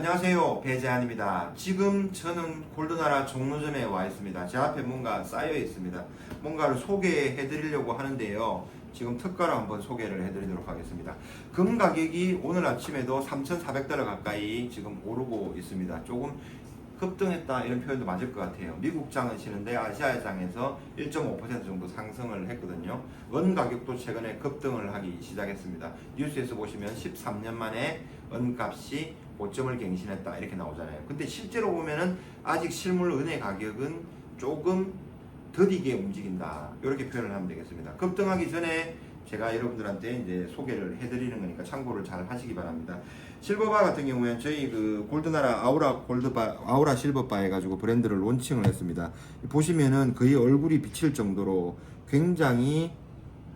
안녕하세요. 배재한입니다. 지금 저는 골드나라 종로점에 와 있습니다. 제 앞에 뭔가 쌓여 있습니다. 뭔가를 소개해 드리려고 하는데요. 지금 특가로 한번 소개를 해 드리도록 하겠습니다. 금 가격이 오늘 아침에도 3,400달러 가까이 지금 오르고 있습니다. 조금 급등했다 이런 표현도 맞을 것 같아요. 미국 장은 쉬는데 아시아 장에서 1.5% 정도 상승을 했거든요. 원 가격도 최근에 급등을 하기 시작했습니다. 뉴스에서 보시면 13년 만에 원값이 고점을 갱신했다 이렇게 나오잖아요. 근데 실제로 보면은 아직 실물 은의 가격은 조금 더디게 움직인다 이렇게 표현을 하면 되겠습니다. 급등하기 전에 제가 여러분들한테 이제 소개를 해드리는 거니까 참고를 잘 하시기 바랍니다. 실버바 같은 경우에는 저희 그 골드나라 아우라 골드바 아우라 실버바 해가지고 브랜드를 론칭을 했습니다. 보시면은 거의 얼굴이 비칠 정도로 굉장히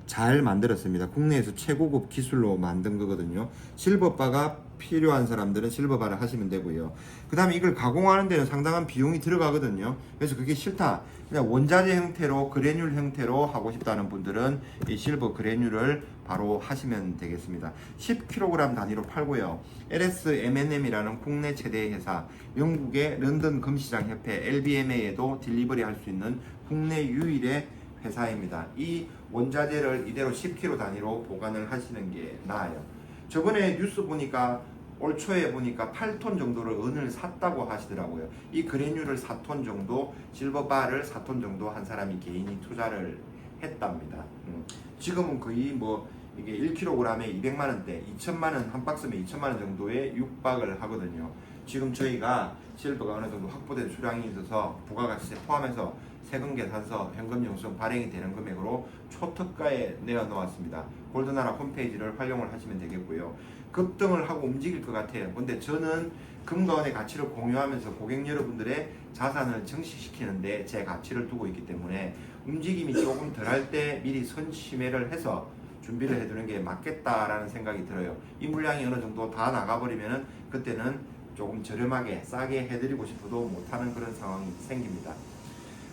잘 만들었습니다. 국내에서 최고급 기술로 만든 거거든요. 실버바가 필요한 사람들은 실버바를 하시면 되고요. 그 다음에 이걸 가공하는 데는 상당한 비용이 들어가거든요. 그래서 그게 싫다. 그냥 원자재 형태로 그래듈 형태로 하고 싶다는 분들은 이 실버 그래듈을 바로 하시면 되겠습니다. 10kg 단위로 팔고요. LS M&M이라는 국내 최대 회사, 영국의 런던 금시장 협회 LBMA에도 딜리버리 할 수 있는 국내 유일의 회사입니다. 이 원자재를 이대로 10kg 단위로 보관을 하시는 게 나아요. 저번에 뉴스 보니까 올 초에 보니까 8톤 정도를 은을 샀다고 하시더라고요. 이 그래듈을 4톤 정도, 실버바를 4톤 정도 한 사람이 개인이 투자를 했답니다. 음, 지금은 거의 뭐 이게 1kg에 200만 원대, 2천만 원 한 박스면 2천만 원 정도에 육박을 하거든요. 지금 저희가 실버가 어느 정도 확보된 수량이 있어서 부가가치세 포함해서 세금 계산서 현금 영수증 발행이 되는 금액으로 초특가에 내어 놓았습니다. 골드나라 홈페이지를 활용을 하시면 되겠고요. 급등을 하고 움직일 것 같아요. 근데 저는 금과 은의 가치를 공유하면서 고객 여러분들의 자산을 증식시키는데 제 가치를 두고 있기 때문에 움직임이 조금 덜할 때 미리 선심해를 해서 준비를 해두는 게 맞겠다라는 생각이 들어요. 이 물량이 어느 정도 다 나가버리면은 그때는 조금 저렴하게 싸게 해드리고 싶어도 못하는 그런 상황이 생깁니다.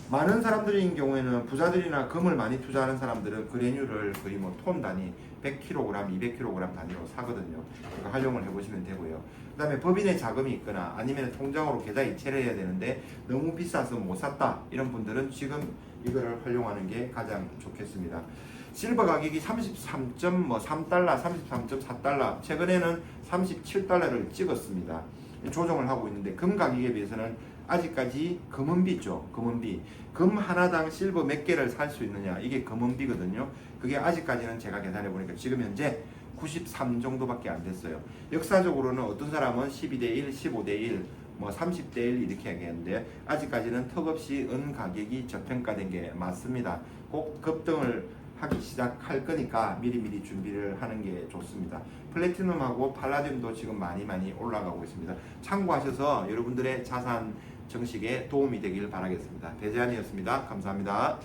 많은 사람들인 경우에는 부자들이나 금을 많이 투자하는 사람들은 그래듈을 거의 뭐 톤 단위 100kg, 200kg 단위로 사거든요. 그거 활용을 해보시면 되고요. 그 다음에 법인의 자금이 있거나 아니면 통장으로 계좌 이체를 해야 되는데 너무 비싸서 못 샀다 이런 분들은 지금 이거를 활용하는 게 가장 좋겠습니다. 실버 가격이 33.3달러, 33.4달러, 최근에는 37달러를 찍었습니다. 조정을 하고 있는데 금 가격에 비해서는 아직까지 금은비죠. 금은비. 금 하나당 실버 몇 개를 살 수 있느냐. 이게 금은비거든요. 그게 아직까지는 제가 계산해 보니까 지금 현재 93 정도밖에 안 됐어요. 역사적으로는 어떤 사람은 12대 1, 15대 1, 뭐 30대 1 이렇게 얘기했는데 아직까지는 턱없이 은 가격이 저평가된 게 맞습니다. 꼭 급등을 하기 시작할 거니까 미리미리 준비를 하는 게 좋습니다. 플래티넘하고 팔라듐도 지금 많이 많이 올라가고 있습니다. 참고하셔서 여러분들의 자산 정식에 도움이 되길 바라겠습니다. 배재한이었습니다. 감사합니다.